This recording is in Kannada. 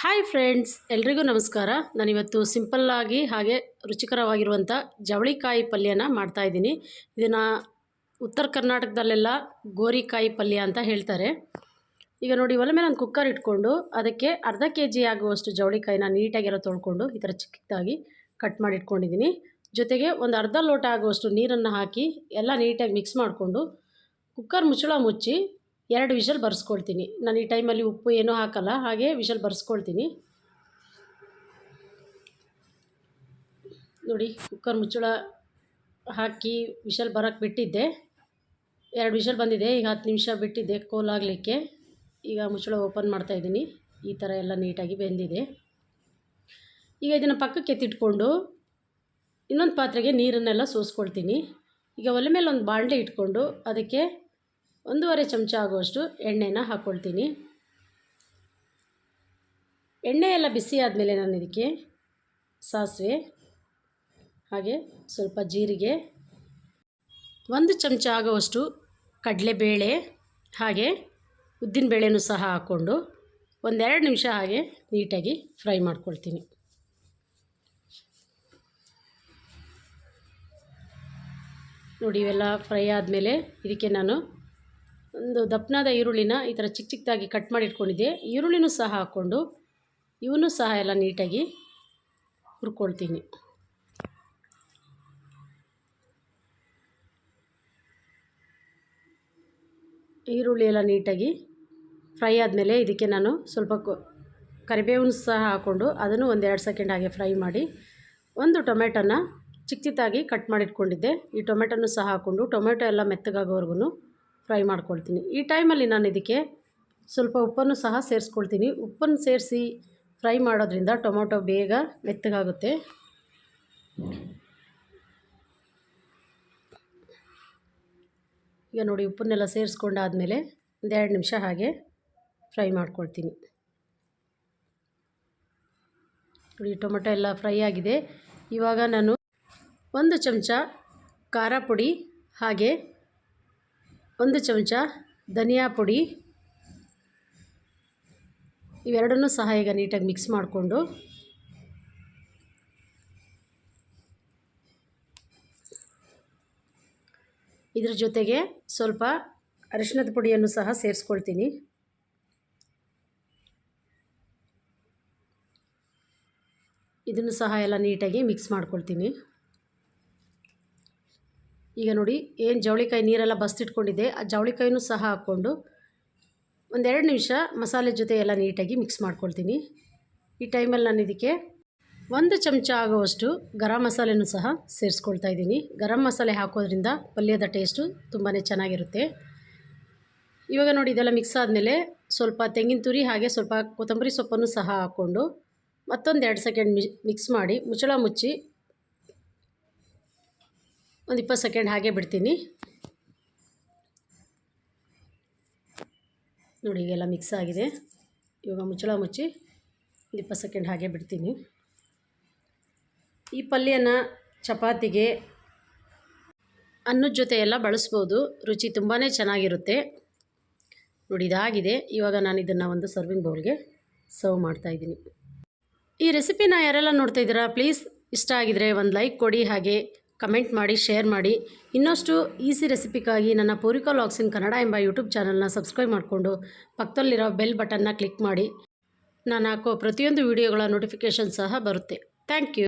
ಹಾಯ್ ಫ್ರೆಂಡ್ಸ್ ಎಲ್ರಿಗೂ ನಮಸ್ಕಾರ. ನಾನಿವತ್ತು ಸಿಂಪಲ್ಲಾಗಿ ಹಾಗೆ ರುಚಿಕರವಾಗಿರುವಂಥ ಜವಳಿಕಾಯಿ ಪಲ್ಯನ ಮಾಡ್ತಾಯಿದ್ದೀನಿ ಇದನ್ನು ಉತ್ತರ ಕರ್ನಾಟಕದಲ್ಲೆಲ್ಲ ಗೋರಿಕಾಯಿ ಪಲ್ಯ ಅಂತ ಹೇಳ್ತಾರೆ. ಈಗ ನೋಡಿ, ಒಲೆ ಮೇಲೆ ಒಂದು ಕುಕ್ಕರ್ ಇಟ್ಕೊಂಡು ಅದಕ್ಕೆ ಅರ್ಧ ಕೆ ಜಿ ಆಗುವಷ್ಟು ಜವಳಿಕಾಯಿನ ನೀಟಾಗಿರೋ ತೊಳ್ಕೊಂಡು ಈ ಥರ ಚಿಕ್ಕದಾಗಿ ಕಟ್ ಮಾಡಿ ಇಟ್ಕೊಂಡಿದ್ದೀನಿ ಜೊತೆಗೆ ಒಂದು ಅರ್ಧ ಲೋಟ ಆಗುವಷ್ಟು ನೀರನ್ನು ಹಾಕಿ ಎಲ್ಲ ನೀಟಾಗಿ ಮಿಕ್ಸ್ ಮಾಡಿಕೊಂಡು ಕುಕ್ಕರ್ ಮುಚ್ಚಳ ಮುಚ್ಚಿ ಎರಡು ವಿಷಲ್ ಬರ್ಸ್ಕೊಳ್ತೀನಿ. ನಾನು ಈ ಟೈಮಲ್ಲಿ ಉಪ್ಪು ಏನೂ ಹಾಕಲ್ಲ, ಹಾಗೆ ವಿಷಲ್ ಬರ್ಸ್ಕೊಳ್ತೀನಿ. ನೋಡಿ, ಕುಕ್ಕರ್ ಮುಚ್ಚಳ ಹಾಕಿ ವಿಷಲ್ ಬರೋಕ್ಕೆ ಬಿಟ್ಟಿದ್ದೆ. ಎರಡು ವಿಷಲ್ ಬಂದಿದೆ, ಈಗ ಹತ್ತು ನಿಮಿಷ ಬಿಟ್ಟಿದ್ದೆ ಕೋಲಾಗಲಿಕ್ಕೆ ಈಗ ಮುಚ್ಚಳ ಓಪನ್ ಮಾಡ್ತಾಯಿದ್ದೀನಿ ಈ ಥರ ಎಲ್ಲ ನೀಟಾಗಿ ಬೆಂದಿದೆ. ಈಗ ಇದನ್ನು ಪಕ್ಕಕ್ಕೆ ಎತ್ತಿಟ್ಕೊಂಡು ಇನ್ನೊಂದು ಪಾತ್ರೆಗೆ ನೀರನ್ನೆಲ್ಲ ಸೋಸ್ಕೊಳ್ತೀನಿ. ಈಗ ಒಲೆ ಮೇಲೆ ಒಂದು ಬಾಣಲೆ ಇಟ್ಕೊಂಡು ಅದಕ್ಕೆ ಒಂದೂವರೆ ಚಮಚ ಆಗುವಷ್ಟು ಎಣ್ಣೆನ ಹಾಕ್ಕೊಳ್ತೀನಿ ಎಣ್ಣೆ ಎಲ್ಲ ಬಿಸಿ ಆದಮೇಲೆ ನಾನು ಇದಕ್ಕೆ ಸಾಸಿವೆ, ಹಾಗೆ ಸ್ವಲ್ಪ ಜೀರಿಗೆ, ಒಂದು ಚಮಚ ಆಗುವಷ್ಟು ಕಡಲೆಬೇಳೆ, ಹಾಗೆ ಉದ್ದಿನಬೇಳೆನೂ ಸಹ ಹಾಕ್ಕೊಂಡು ಒಂದೆರಡು ನಿಮಿಷ ಹಾಗೆ ನೀಟಾಗಿ ಫ್ರೈ ಮಾಡ್ಕೊಳ್ತೀನಿ. ನೋಡಿ ಇವೆಲ್ಲ ಫ್ರೈ ಆದಮೇಲೆ ಇದಕ್ಕೆ ನಾನು ಒಂದು ದಪ್ಪನಾದ ಈರುಳ್ಳಿನ ಈ ಥರ ಚಿಕ್ಕ ಚಿಕ್ಕದಾಗಿ ಕಟ್ ಮಾಡಿ ಇಟ್ಕೊಂಡಿದ್ದೆ ಈರುಳ್ಳಿನೂ ಸಹ ಹಾಕ್ಕೊಂಡು ಇವನು ಸಹ ಎಲ್ಲ ನೀಟಾಗಿ ಹುರ್ಕೊಳ್ತೀನಿ. ಈರುಳ್ಳಿ ಎಲ್ಲ ನೀಟಾಗಿ ಫ್ರೈ ಆದಮೇಲೆ ಇದಕ್ಕೆ ನಾನು ಸ್ವಲ್ಪ ಕರಿಬೇವನ್ನು ಸಹ ಹಾಕ್ಕೊಂಡು ಅದನ್ನು ಒಂದೆರಡು ಸೆಕೆಂಡ್ ಹಾಗೆ ಫ್ರೈ ಮಾಡಿ ಒಂದು ಟೊಮೆಟೊನ ಚಿಕ್ಕ ಚಿಕ್ಕದಾಗಿ ಕಟ್ ಮಾಡಿಟ್ಕೊಂಡಿದ್ದೆ. ಈ ಟೊಮೆಟೊನು ಸಹ ಹಾಕ್ಕೊಂಡು ಟೊಮೆಟೊ ಎಲ್ಲ ಮೆತ್ತಗಾಗೋವರೆಗೂ ಫ್ರೈ ಮಾಡ್ಕೊಳ್ತೀನಿ. ಈ ಟೈಮಲ್ಲಿ ನಾನು ಇದಕ್ಕೆ ಸ್ವಲ್ಪ ಉಪ್ಪನ್ನು ಸಹ ಸೇರಿಸ್ಕೊಳ್ತೀನಿ. ಉಪ್ಪನ್ನು ಸೇರಿಸಿ ಫ್ರೈ ಮಾಡೋದ್ರಿಂದ ಟೊಮೊಟೊ ಬೇಗ ಮೆತ್ತಗಾಗುತ್ತೆ. ಈಗ ನೋಡಿ ಉಪ್ಪನ್ನೆಲ್ಲ ಸೇರಿಸ್ಕೊಂಡಾದಮೇಲೆ ಒಂದೆರಡು ನಿಮಿಷ ಹಾಗೆ ಫ್ರೈ ಮಾಡ್ಕೊಳ್ತೀನಿ. ನೋಡಿ ಟೊಮೊಟೊ ಎಲ್ಲ ಫ್ರೈ ಆಗಿದೆ. ಇವಾಗ ನಾನು ಒಂದು ಚಮಚ ಖಾರ ಪುಡಿ ಹಾಗೆ ಒಂದು ಚಮಚ ಧನಿಯಾ ಪುಡಿ. ಇವೆರಡನ್ನೂ ಸಹ ಈಗ ನೀಟಾಗಿ ಮಿಕ್ಸ್ ಮಾಡಿಕೊಂಡು ಇದ್ರ ಜೊತೆಗೆ ಸ್ವಲ್ಪ ಅರಿಶಿಣದ ಪುಡಿಯನ್ನು ಸಹ ಸೇರಿಸ್ಕೊಳ್ತೀನಿ. ಇದನ್ನು ಸಹ ಎಲ್ಲ ನೀಟಾಗಿ ಮಿಕ್ಸ್ ಮಾಡ್ಕೊಳ್ತೀನಿ. ಈಗ ನೋಡಿ, ಏನು ಜವಳಿಕಾಯಿ ನೀರೆಲ್ಲ ಬಸ್ತಿಟ್ಕೊಂಡಿದ್ದೆ ಆ ಜವಳಿಕಾಯಿನೂ ಸಹ ಹಾಕ್ಕೊಂಡು ಒಂದೆರಡು ನಿಮಿಷ ಮಸಾಲೆ ಜೊತೆ ಎಲ್ಲ ನೀಟಾಗಿ ಮಿಕ್ಸ್ ಮಾಡ್ಕೊಳ್ತೀನಿ. ಈ ಟೈಮಲ್ಲಿ ನಾನು ಇದಕ್ಕೆ ಒಂದು ಚಮಚ ಆಗುವಷ್ಟು ಗರಂ ಮಸಾಲೆನೂ ಸಹ ಸೇರಿಸ್ಕೊಳ್ತಾ ಇದ್ದೀನಿ. ಗರಂ ಮಸಾಲೆ ಹಾಕೋದ್ರಿಂದ ಪಲ್ಯದ ಟೇಸ್ಟು ತುಂಬಾ ಚೆನ್ನಾಗಿರುತ್ತೆ. ಇವಾಗ ನೋಡಿ, ಇದೆಲ್ಲ ಮಿಕ್ಸ್ ಆದಮೇಲೆ ಸ್ವಲ್ಪ ತೆಂಗಿನ ತುರಿ ಹಾಗೆ ಸ್ವಲ್ಪ ಕೊತ್ತಂಬರಿ ಸೊಪ್ಪನ್ನು ಸಹ ಹಾಕ್ಕೊಂಡು ಮತ್ತೊಂದು ಎರಡು ಸೆಕೆಂಡ್ ಮಿಕ್ಸ್ ಮಾಡಿ ಮುಚ್ಚಳ ಮುಚ್ಚಿ ಒಂದು ಇಪ್ಪತ್ತು ಸೆಕೆಂಡ್ ಹಾಗೆ ಬಿಡ್ತೀನಿ. ನೋಡಿ, ಈಗೆಲ್ಲ ಮಿಕ್ಸ್ ಆಗಿದೆ. ಇವಾಗ ಮುಚ್ಚಳ ಮುಚ್ಚಿ ಒಂದು ಇಪ್ಪತ್ತು ಸೆಕೆಂಡ್ ಹಾಗೆ ಬಿಡ್ತೀನಿ. ಈ ಪಲ್ಯನ ಚಪಾತಿಗೆ ಅನ್ನದ ಜೊತೆ ಎಲ್ಲ ಬಳಸ್ಬೋದು. ರುಚಿ ತುಂಬಾ ಚೆನ್ನಾಗಿರುತ್ತೆ. ನೋಡಿ, ಇದಾಗಿದೆ. ಇವಾಗ ನಾನು ಇದನ್ನು ಒಂದು ಸರ್ವಿಂಗ್ ಬೌಲ್ಗೆ ಸರ್ವ್ ಮಾಡ್ತಾಯಿದ್ದೀನಿ ಈ ರೆಸಿಪಿನ ಯಾರೆಲ್ಲ ನೋಡ್ತಾ ಇದ್ದೀರಾ ಪ್ಲೀಸ್ ಇಷ್ಟ ಆಗಿದರೆ ಒಂದು ಲೈಕ್ ಕೊಡಿ. ಹಾಗೆ ಕಮೆಂಟ್ ಮಾಡಿ, ಶೇರ್ ಮಾಡಿ. ಇನ್ನಷ್ಟು ಈಸಿ ರೆಸಿಪಿಗಾಗಿ ನನ್ನ ಪೂರಿಕಾ ಲಾಗ್ಸ್ ಇನ್ ಕನ್ನಡ ಎಂಬ ಯೂಟ್ಯೂಬ್ ಚಾನಲ್ನ ಸಬ್ಸ್ಕ್ರೈಬ್ ಮಾಡಿಕೊಂಡು ಪಕ್ಕದಲ್ಲಿರೋ ಬೆಲ್ ಬಟನ್ನ ಕ್ಲಿಕ್ ಮಾಡಿ. ನಾನು ಹಾಕೋ ಪ್ರತಿಯೊಂದು ವಿಡಿಯೋಗಳ ನೋಟಿಫಿಕೇಷನ್ ಸಹ ಬರುತ್ತೆ. Thank you.